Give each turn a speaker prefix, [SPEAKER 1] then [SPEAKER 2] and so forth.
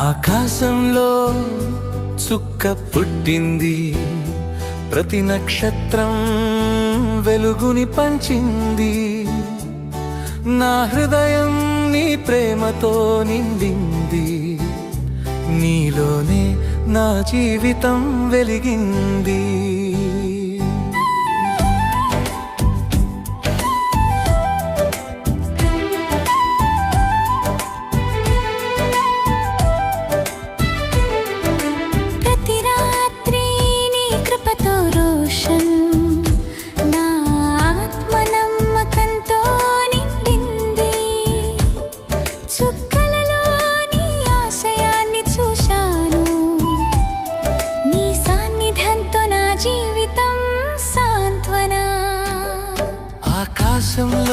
[SPEAKER 1] ఆకాశంలో చుక్క పుట్టింది. ప్రతి నక్షత్రం వెలుగుని పంచింది. నా హృదయం నీ ప్రేమతో నిండింది. నీలోనే నా జీవితం వెలిగింది. some love.